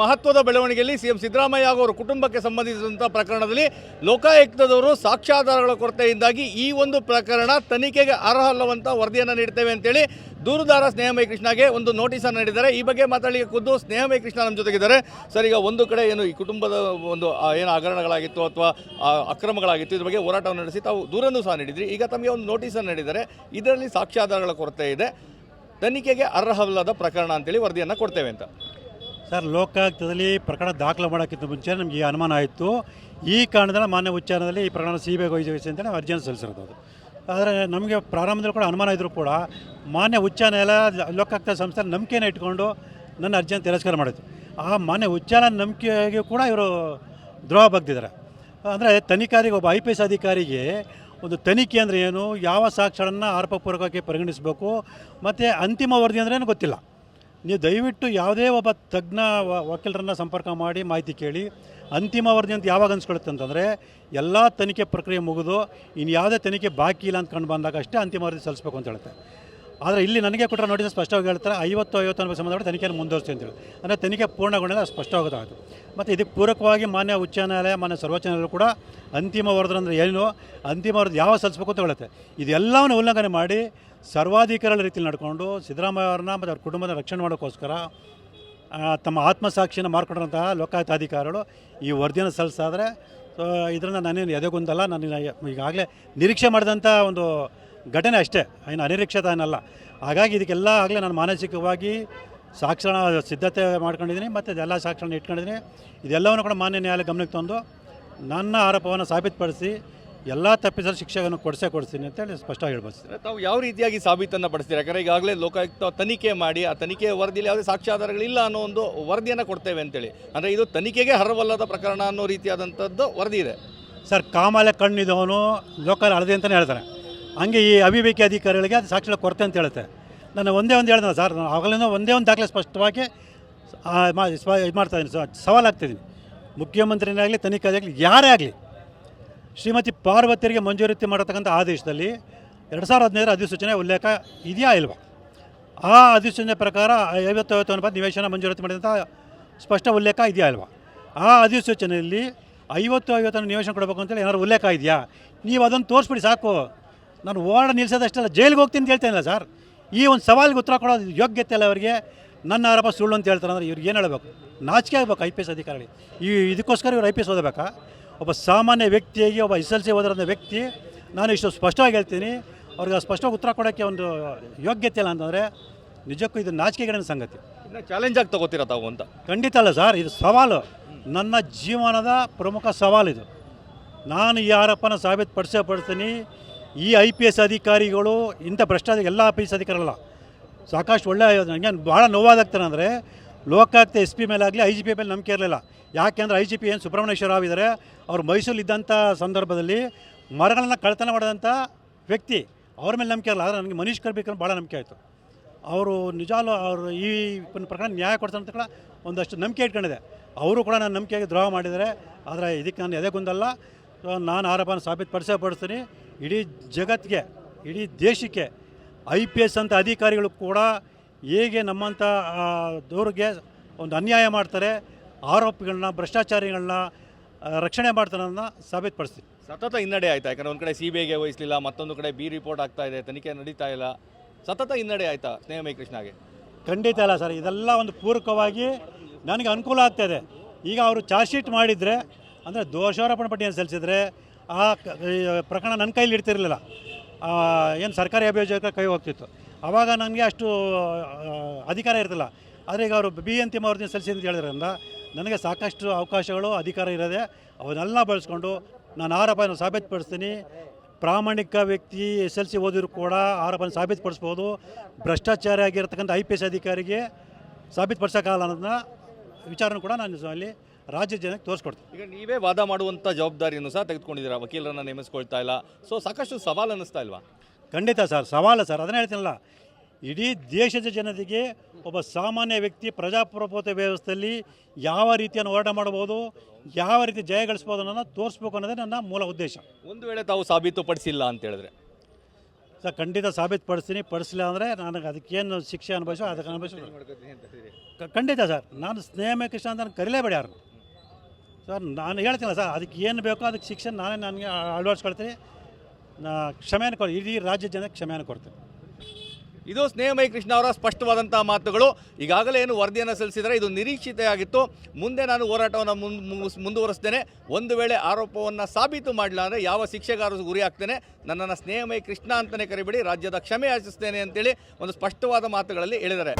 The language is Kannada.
ಮಹತ್ವದ ಬೆಳವಣಿಗೆಯಲ್ಲಿ ಸಿಎಂ ಸಿದ್ದರಾಮಯ್ಯ ಅವರ ಕುಟುಂಬಕ್ಕೆ ಸಂಬಂಧಿಸಿದಂಥ ಪ್ರಕರಣದಲ್ಲಿ ಲೋಕಾಯುಕ್ತದವರು ಸಾಕ್ಷ್ಯಾಧಾರಗಳ ಕೊರತೆಯಿಂದಾಗಿ ಈ ಒಂದು ಪ್ರಕರಣ ತನಿಖೆಗೆ ಅರ್ಹ ಅಲ್ಲವಂತ ವರದಿಯನ್ನು ನೀಡ್ತೇವೆ ಅಂತೇಳಿ ದೂರುದಾರ ಸ್ನೇಹಮಯ ಕೃಷ್ಣಗೆ ಒಂದು ನೋಟಿಸನ್ನು ನೀಡಿದ್ದಾರೆ. ಈ ಬಗ್ಗೆ ಮಾತಾಡಲಿಕ್ಕೆ ಖುದ್ದು ಸ್ನೇಹಮಯ ಕೃಷ್ಣ ನಮ್ಮ ಜೊತೆಗಿದ್ದಾರೆ. ಸರ್, ಈಗ ಒಂದು ಕಡೆ ಏನು ಈ ಕುಟುಂಬದ ಒಂದು ಏನು ಹಗರಣಗಳಾಗಿತ್ತು ಅಥವಾ ಅಕ್ರಮಗಳಾಗಿತ್ತು ಇದ್ರ ಬಗ್ಗೆ ಹೋರಾಟವನ್ನು ನಡೆಸಿ ತಾವು ದೂರನ್ನು ಸಹ ನೀಡಿದ್ರಿ. ಈಗ ತಮಗೆ ಒಂದು ನೋಟಿಸನ್ನು ನೀಡಿದ್ದಾರೆ. ಇದರಲ್ಲಿ ಸಾಕ್ಷ್ಯಾಧಾರಗಳ ಕೊರತೆ ಇದೆ. ತನಿಖೆಗೆ ಅರ್ಹವಲ್ಲದ ಪ್ರಕರಣ ಅಂತೇಳಿ ವರದಿಯನ್ನು ಕೊಡ್ತೇವೆ ಅಂತ. ಸರ್, ಲೋಕಾಯುಕ್ತದಲ್ಲಿ ಪ್ರಕರಣ ದಾಖಲು ಮಾಡೋಕ್ಕಿಂತ ಮುಂಚೆ ನಮಗೆ ಈ ಅನುಮಾನ ಆಯಿತು. ಈ ಕಾರಣದಲ್ಲಿ ಮಾನ್ಯ ಉಚ್ಚಾರಣದಲ್ಲಿ ಈ ಪ್ರಕರಣ ಸಿ ಬಿ ಅಂತೇಳಿ ನಾವು ಅರ್ಜಿಯನ್ನು ಸಲ್ಲಿಸಿರೋದು ಆದರೆ ನಮಗೆ ಪ್ರಾರಂಭದಲ್ಲಿ ಕೂಡ ಅನುಮಾನ ಇದ್ದರೂ ಕೂಡ ಮಾನ್ಯ ಉಚ್ಚ ಎಲ್ಲ ಲೋಕಾಯುಕ್ತ ಸಂಸ್ಥೆ ನಂಬಿಕೆನ ಇಟ್ಕೊಂಡು ನನ್ನ ಅರ್ಜಿಯನ್ನು ತಿರಸ್ಕಾರ ಮಾಡಿತು ಆ ಮಾನ್ಯ ಉಚ್ಚಾರ ನಂಬಿಕೆಗೆ ಕೂಡ ಇವರು ದ್ರೋಹ ಬಗ್ದಿದ್ದಾರೆ. ಅಂದರೆ ತನಿಖಾರಿಗೆ ಒಬ್ಬ ಐ ಪಿ ಎಸ್ ಅಧಿಕಾರಿಗೆ ಒಂದು ತನಿಖೆ ಅಂದರೆ ಏನು, ಯಾವ ಸಾಕ್ಷ್ಯಗಳನ್ನು ಆರೋಪಪೂರ್ವಕವಾಗಿ ಪರಿಗಣಿಸಬೇಕು, ಮತ್ತು ಅಂತಿಮ ವರದಿ ಏನು ಗೊತ್ತಿಲ್ಲ. ನೀವು ದಯವಿಟ್ಟು ಯಾವುದೇ ಒಬ್ಬ ತಜ್ಞ ವಕೀಲರನ್ನ ಸಂಪರ್ಕ ಮಾಡಿ ಮಾಹಿತಿ ಕೇಳಿ. ಅಂತಿಮ ವರದಿ ಅಂತ ಯಾವಾಗ ಅನ್ಸ್ಕೊಳುತ್ತೆ ಅಂತಂದರೆ, ಎಲ್ಲ ತನಿಖೆ ಪ್ರಕ್ರಿಯೆ ಮುಗಿದು ಇನ್ನು ಯಾವುದೇ ತನಿಖೆ ಬಾಕಿ ಇಲ್ಲ ಅಂತ ಕಂಡು ಬಂದಾಗ ಅಷ್ಟೇ ಅಂತಿಮ ವರದಿ ಸಲ್ಲಿಸಬೇಕು ಅಂತ ಹೇಳುತ್ತೆ. ಆದರೆ ಇಲ್ಲಿ ನನಗೆ ಕೊಟ್ಟರೆ ನೋಟಿಸ್ ಸ್ಪಷ್ಟವಾಗಿ ಹೇಳ್ತಾರೆ, ಐವತ್ತು ಐವತ್ತು ಅನ್ನೋ ಸಂಬಂಧಪಟ್ಟ ತನಿಖೆಯನ್ನು ಮುಂದುವರಿಸಿ ಅಂತೇಳಿ ಅಂದರೆ ತನಿಖೆ ಪೂರ್ಣಗೊಂಡಿದೆ ಅದು ಸ್ಪಷ್ಟವಾಗೋದಾಗುತ್ತೆ ಮತ್ತು ಇದಕ್ಕೆ ಪೂರಕವಾಗಿ ಮಾನ್ಯ ಉಚ್ಚ ನ್ಯಾಯಾಲಯ, ಮಾನ್ಯ ಸರ್ವೋಚ್ಚ ನ್ಯಾಯಾಲಯ ಕೂಡ ಅಂತಿಮ ವರದಿ ಅಂದರೆ ಏನು, ಅಂತಿಮ ವರದ ಯಾವ ಸಲ್ಲಿಸಬೇಕು ಅಂತ ಹೇಳುತ್ತೆ. ಇದೆಲ್ಲವನ್ನು ಉಲ್ಲಂಘನೆ ಮಾಡಿ ಸರ್ವಾಧಿಕಾರಿಗಳ ರೀತಿಯಲ್ಲಿ ನಡ್ಕೊಂಡು ಸಿದ್ದರಾಮಯ್ಯ ಅವ್ರನ್ನ ಮತ್ತು ಅವ್ರ ಕುಟುಂಬದ ರಕ್ಷಣೆ ಮಾಡೋಕ್ಕೋಸ್ಕರ ತಮ್ಮ ಆತ್ಮಸಾಕ್ಷಿಯನ್ನು ಮಾರ್ಕೊಂಡಂತಹ ಲೋಕಾಯುತಾಧಿಕಾರಿಗಳು ಈ ವರದಿಯನ್ನು ಸಲ್ಲಿಸಾದರೆ, ಸೊ, ಇದರಿಂದ ನಾನೇನು ಎದೆಗೊಂದಲ್ಲ ನಾನು ಈಗಾಗಲೇ ನಿರೀಕ್ಷೆ ಮಾಡಿದಂಥ ಒಂದು ಘಟನೆ ಅಷ್ಟೇ ಏನು ಅನಿರೀಕ್ಷಿತ ಏನಲ್ಲ. ಹಾಗಾಗಿ ಇದಕ್ಕೆಲ್ಲ ಆಗಲೇ ನಾನು ಮಾನಸಿಕವಾಗಿ ಸಾಕ್ಷರ ಸಿದ್ಧತೆ ಮಾಡ್ಕೊಂಡಿದ್ದೀನಿ ಮತ್ತು ಇದೆಲ್ಲ ಸಾಕ್ಷರಣ ಇಟ್ಕೊಂಡಿದ್ದೀನಿ. ಇದೆಲ್ಲವನ್ನು ಕೂಡ ಮಾನ್ಯ ನ್ಯಾಯಾಲಯ ಗಮನಕ್ಕೆ ತಂದು ನನ್ನ ಆರೋಪವನ್ನು ಸಾಬೀತುಪಡಿಸಿ ಎಲ್ಲ ತಪ್ಪಿಸಲು ಶಿಕ್ಷೆಯನ್ನು ಕೊಡಿಸೇ ಕೊಡಿಸ್ತೀನಿ ಅಂತೇಳಿ ಸ್ಪಷ್ಟವಾಗಿ ಹೇಳ್ಬೋದು. ತಾವು ಯಾವ ರೀತಿಯಾಗಿ ಸಾಬೀತನ್ನು ಪಡಿಸ್ತೀರಾ? ಯಾಕಂದರೆ ಈಗಾಗಲೇ ಲೋಕಾಯುಕ್ತ ತನಿಖೆ ಮಾಡಿ ಆ ತನಿಖೆ ವರದಿಯಲ್ಲಿ ಯಾವುದೇ ಸಾಕ್ಷ್ಯಾಧಾರಗಳಿಲ್ಲ ಅನ್ನೋ ಒಂದು ವರದಿಯನ್ನು ಕೊಡ್ತೇವೆ ಅಂತೇಳಿ. ಅಂದರೆ ಇದು ತನಿಖೆಗೆ ಹರವಲ್ಲದ ಪ್ರಕರಣ ಅನ್ನೋ ರೀತಿಯಾದಂಥದ್ದು ವರದಿ ಇದೆ. ಸರ್ ಕಾಮಾಲೆ ಕಣ್ಣಿದವನು ಲೋಕಲ್ ಅಳದೆ ಅಂತಲೇ ಹೇಳ್ತಾರೆ. ಹಂಗೆ ಈ ಅವಿವೇಕಿ ಅಧಿಕಾರಿಗಳಿಗೆ ಅದು ಸಾಕ್ಷಿಗಳ ಕೊರತೆ ಅಂತ ಹೇಳುತ್ತೆ. ನಾನು ಒಂದೇ ಒಂದು ಹೇಳ್ದೆ ಸರ್, ನಾನು ಆಗಲಿಂದ ಒಂದೇ ಒಂದು ದಾಖಲೆ ಸ್ಪಷ್ಟವಾಗಿ ಇದು ಮಾಡ್ತಾ ಇದ್ದೀನಿ ಸವಾಲಾಗ್ತಿದ್ದೀನಿ ಮುಖ್ಯಮಂತ್ರಿನಾಗಲಿ ಆಗಲಿ ಯಾರೇ ಆಗಲಿ, ಶ್ರೀಮತಿ ಪಾರ್ವತಿಯರಿಗೆ ಮಂಜೂರಿತಿ ಮಾಡತಕ್ಕಂಥ ಆದೇಶದಲ್ಲಿ ಎರಡು ಸಾವಿರದ ಹದಿನೈದರ ಅಧಿಸೂಚನೆ ಉಲ್ಲೇಖ ಇದೆಯಾ ಇಲ್ವಾ? ಆ ಅಧಿಸೂಚನೆ ಪ್ರಕಾರ ಐವತ್ತೈವತ್ತು ಐವತ್ತು ಅನುಪಾತ ನಿವೇಶನ ಮಂಜೂರಾತಿ ಮಾಡಿದಂಥ ಸ್ಪಷ್ಟ ಉಲ್ಲೇಖ ಇದೆಯಾ ಇಲ್ವಾ? ಆ ಅಧಿಸೂಚನೆಯಲ್ಲಿ ಐವತ್ತು ಐವತ್ತನ್ನು ನಿವೇಶನ ಕೊಡಬೇಕು ಅಂತೇಳಿ ಏನಾದ್ರು ಉಲ್ಲೇಖ ಇದೆಯಾ? ನೀವು ಅದನ್ನು ತೋರಿಸ್ಬಿಡಿ ಸಾಕು. ನಾನು ಓಡ ನಿಲ್ಲಿಸೋದಷ್ಟೆಲ್ಲ ಜೈಲಿಗೆ ಹೋಗ್ತೀನಿ ಅಂತ ಹೇಳ್ತೇನೆ ಸರ್ ಈ ಒಂದು ಸವಾಲಿಗೆ ಉತ್ತರ ಕೊಡೋದು ಯೋಗ್ಯತೆ ಇಲ್ಲ ಅವರಿಗೆ. ನನ್ನ ಆರೋಪ ಸುಳ್ಳು ಅಂತ ಹೇಳ್ತಾರೆ ಅಂದ್ರೆ ಇವ್ರಿಗೆ ಏನು ಹೇಳಬೇಕು? ನಾಚಿಕೆ ಆಗಬೇಕು ಐ ಪಿ ಎಸ್ ಅಧಿಕಾರಿ ಈ ಇದಕ್ಕೋಸ್ಕರ ಇವ್ರು ಐ ಪಿ ಎಸ್ ಓದಬೇಕಾ? ಒಬ್ಬ ಸಾಮಾನ್ಯ ವ್ಯಕ್ತಿಯಾಗಿ ಒಬ್ಬ ಎಸ್ ಎಲ್ ಸಿ ಓದಿರೋ ವ್ಯಕ್ತಿ ನಾನು ಇಷ್ಟು ಸ್ಪಷ್ಟವಾಗಿ ಹೇಳ್ತೀನಿ ಅವ್ರಿಗೆ ಸ್ಪಷ್ಟವಾಗಿ ಉತ್ತರ ಕೊಡೋಕ್ಕೆ ಒಂದು ಯೋಗ್ಯತೆ ಇಲ್ಲ ಅಂತಂದರೆ ನಿಜಕ್ಕೂ ಇದು ನಾಚಿಕೆಗೇಡಿನ ಸಂಗತಿ. ಚಾಲೆಂಜ್ ಆಗಿ ತಗೋತೀರಾ ತಾವು ಅಂತ? ಖಂಡಿತ ಅಲ್ಲ ಸರ್ ಇದು ಸವಾಲು. ನನ್ನ ಜೀವನದ ಪ್ರಮುಖ ಸವಾಲು ಇದು. ನಾನು ಈ ಆರೋಪನ ಸಾಬೀತುಪಡಿಸೇ ಪಡಿಸ್ತೀನಿ ಈ ಐ ಪಿ ಎಸ್ ಅಧಿಕಾರಿಗಳು ಇಂಥ ಭ್ರಷ್ಟಾಚಾರ ಎಲ್ಲ ಐ ಪಿ ಎಸ್ ಅಧಿಕಾರಿಗಳಲ್ಲ. ಸಾಕಷ್ಟು ಒಳ್ಳೆ ನನಗೆ ಭಾಳ ನೋವಾದಾಗ್ತಾನೆ ಅಂದರೆ ಲೋಕಾಯುಕ್ತ ಎಸ್ ಪಿ ಮೇಲೆ ಆಗಲಿ ಐ ಜಿ ಪಿ ಮೇಲೆ ನಂಬಿಕೆ ಇರಲಿಲ್ಲ. ಯಾಕೆಂದರೆ ಐ ಜಿ ಪಿ ಏನು ಸುಬ್ರಹ್ಮಣ್ಯೇಶ್ವರ ರಾವ್ ಇದ್ದಾರೆ ಅವ್ರು ಮೈಸೂರಲ್ಲಿದ್ದಂಥ ಸಂದರ್ಭದಲ್ಲಿ ಮರಗಳನ್ನು ಕಳ್ತನ ಮಾಡಿದಂಥ ವ್ಯಕ್ತಿ ಅವ್ರ ಮೇಲೆ ನಂಬಿಕೆ ಇರಲ್ಲ ಆದರೆ ನನಗೆ ಮನೀಶ್ ಕರ್ಬೇಕಂದ್ರೆ ಭಾಳ ನಂಬಿಕೆ ಆಯಿತು. ಅವರು ನಿಜಾಲು ಅವರು ಈ ಪ್ರಕಾರ ನ್ಯಾಯ ಕೊಡ್ತಾರೆ ಅಂತ ಒಂದಷ್ಟು ನಂಬಿಕೆ ಇಟ್ಕೊಂಡಿದೆ. ಅವರು ಕೂಡ ನನ್ನ ನಂಬಿಕೆಗೆ ದ್ರೋಹ ಮಾಡಿದ್ದಾರೆ. ಆದರೆ ಇದಕ್ಕೆ ನಾನು ಎದೆಗೊಂದಲ್ಲ. ಸೊ ನಾನು ಆರೋಪನ ಸಾಬೀತುಪಡಿಸೇ ಪಡಿಸ್ತೀನಿ. ಇಡೀ ಜಗತ್ತಿಗೆ ಇಡೀ ದೇಶಕ್ಕೆ ಐ ಪಿ ಎಸ್ ಅಂತ ಅಧಿಕಾರಿಗಳು ಕೂಡ ಹೇಗೆ ನಮ್ಮಂಥ ದೌರ್ಗೆ ಒಂದು ಅನ್ಯಾಯ ಮಾಡ್ತಾರೆ ಆರೋಪಿಗಳನ್ನ ಭ್ರಷ್ಟಾಚಾರಿಗಳನ್ನ ರಕ್ಷಣೆ ಮಾಡ್ತಾರೆ ಅನ್ನೋದನ್ನ ಸಾಬೀತುಪಡಿಸ್ತೀನಿ ಸತತ ಹಿನ್ನಡೆ ಆಯ್ತಾ? ಯಾಕಂದ್ರೆ ಒಂದು ಕಡೆ ಸಿ ಬಿ ಐಗೆ ವಹಿಸಲಿಲ್ಲ ಮತ್ತೊಂದು ಕಡೆ ಬಿ ರಿಪೋರ್ಟ್ ಆಗ್ತಾ ಇದೆ ತನಿಖೆ ನಡೀತಾ ಇಲ್ಲ. ಸತತ ಹಿನ್ನಡೆ ಆಯ್ತಾ ಸ್ನೇಹಮಯ ಕೃಷ್ಣಗೆ ಖಂಡಿತ ಇಲ್ಲ ಸರ್. ಇದೆಲ್ಲ ಒಂದು ಪೂರಕವಾಗಿ ನನಗೆ ಅನುಕೂಲ ಆಗ್ತಾಯಿದೆ ಇದೆ. ಈಗ ಅವರು ಚಾರ್ಜ್ ಶೀಟ್ ಮಾಡಿದರೆ ಅಂದರೆ ದೋಷಾರೋಪಣ ಪಟ್ಟಿಯನ್ನು ಸಲ್ಲಿಸಿದರೆ ಆ ಪ್ರಕರಣ ನನ್ನ ಕೈಲಿ ಇಡ್ತಿರಲಿಲ್ಲ ಏನು ಸರ್ಕಾರಿ ಅಭಿಯೋಜಕ ಕೈ ಹೋಗ್ತಿತ್ತು. ಆವಾಗ ನನಗೆ ಅಷ್ಟು ಅಧಿಕಾರ ಇರ್ತಿಲ್ಲ. ಆದರೆ ಈಗ ಅವರು ಬಿ ವರದಿ ಸೆಲ್ಸಿ ಅಂತ ಹೇಳಿದ್ರಿಂದ ನನಗೆ ಸಾಕಷ್ಟು ಅವಕಾಶಗಳು, ಅಧಿಕಾರ ಇರೋದೆ ಅವನ್ನೆಲ್ಲ ಬಳಸ್ಕೊಂಡು ನಾನು ಆರೋಪನ ಸಾಬೀತುಪಡಿಸ್ತೀನಿ. ಪ್ರಾಮಾಣಿಕ ವ್ಯಕ್ತಿ ಎಸ್ ಎಲ್ ಸಿ ಓದಿದ್ರು ಕೂಡ ಆರೋಪನ ಸಾಬೀತುಪಡಿಸ್ಬೋದು. ಭ್ರಷ್ಟಾಚಾರ ಆಗಿರ್ತಕ್ಕಂಥ ಐ ಪಿ ಎಸ್ ಅಧಿಕಾರಿಗೆ ಸಾಬೀತುಪಡಿಸೋಕ್ಕಾಗಲ್ಲ ಅನ್ನೋದನ್ನ ವಿಚಾರನೂ ಕೂಡ ನಾನು ಅಲ್ಲಿ ರಾಜ್ಯ ಜನಕ್ಕೆ ತೋರಿಸ್ಕೊಡ್ತೀನಿ. ಈಗ ನೀವೇ ವಾದ ಮಾಡುವಂಥ ಜವಾಬ್ದಾರಿಯನ್ನು ಸಹ ತೆಗೆದುಕೊಂಡಿದ್ದೀರಾ? ವಕೀಲರನ್ನು ನೇಮಿಸ್ಕೊಳ್ತಾ ಇಲ್ಲ. ಸೊ ಸಾಕಷ್ಟು ಸವಾಲು ಅನ್ನಿಸ್ತಾ ಇಲ್ವಾ? ಖಂಡಿತ ಸರ್ ಸವಾಲು ಸರ್ ಅದನ್ನ ಹೇಳ್ತೀನಲ್ಲ. ಇಡೀ ದೇಶದ ಜನತೆಗೆ ಒಬ್ಬ ಸಾಮಾನ್ಯ ವ್ಯಕ್ತಿ ಪ್ರಜಾಪ್ರಭುತ್ವ ವ್ಯವಸ್ಥೆಯಲ್ಲಿ ಯಾವ ರೀತಿಯನ್ನು ಹೋರಾಟ ಮಾಡ್ಬೋದು ಯಾವ ರೀತಿ ಜಯ ಗಳಿಸ್ಬೋದು ಅನ್ನೋದನ್ನ ತೋರಿಸ್ಬೇಕು ಅನ್ನೋದೇ ನನ್ನ ಮೂಲ ಉದ್ದೇಶ. ಒಂದು ವೇಳೆ ತಾವು ಸಾಬೀತುಪಡಿಸಿಲ್ಲ ಅಂತ ಹೇಳಿದ್ರೆ ಸರ್ ಖಂಡಿತ ಸಾಬೀತುಪಡಿಸ್ತೀನಿ. ಪಡಿಸಿಲ್ಲ ಅಂದರೆ ನನಗೆ ಅದಕ್ಕೇನು ಶಿಕ್ಷೆ ಅನುಭವಿಸೋ ಅದಕ್ಕೆ ಅನುಭವಿಸೋ ಖಂಡಿತ ಸರ್ ನಾನು ಸ್ನೇಹ ಕೃಷ್ಣ ಅಂತ ನಾನು ಕರೀಲೇಬೇಡಿ ಯಾರು ಸರ್, ನಾನು ಹೇಳ್ತೀನಲ್ಲ ಸರ್, ಅದಕ್ಕೆ ಏನು ಬೇಕೋ ಅದಕ್ಕೆ ಶಿಕ್ಷೆ ನಾನೇ ನನಗೆ ಅಳವಡಿಸ್ಕೊಳ್ತೀನಿ. ನಾ ಕ್ಷಮೆಯನ್ನು ಕೊಡಿ, ಇಡೀ ರಾಜ್ಯ ಜನಕ್ಕೆ ಕ್ಷಮೆಯನ್ನು ಕೊಡ್ತೀನಿ. ಇದು ಸ್ನೇಹಮಯ ಕೃಷ್ಣ ಅವರ ಸ್ಪಷ್ಟವಾದಂಥ ಮಾತುಗಳು. ಈಗಾಗಲೇ ಏನು ವರದಿಯನ್ನು ಸಲ್ಲಿಸಿದರೆ ಇದು ನಿರೀಕ್ಷಿತೆಯಾಗಿತ್ತು. ಮುಂದೆ ನಾನು ಹೋರಾಟವನ್ನು ಮುಂದುವರಿಸ್ತೇನೆ. ಒಂದು ವೇಳೆ ಆರೋಪವನ್ನು ಸಾಬೀತು ಮಾಡಲಿಲ್ಲ ಅಂದರೆ ಯಾವ ಶಿಕ್ಷೆಗಾರರು ಗುರಿ ಆಗ್ತೇನೆ ನನ್ನನ್ನು ಸ್ನೇಹಮಯ ಕೃಷ್ಣ ಅಂತಲೇ ಕರಿಬಿಡಿ. ರಾಜ್ಯದ ಕ್ಷಮೆ ಯಾಚಿಸ್ತೇನೆ ಅಂತೇಳಿ ಒಂದು ಸ್ಪಷ್ಟವಾದ ಮಾತುಗಳಲ್ಲಿ ಹೇಳಿದ್ದಾರೆ.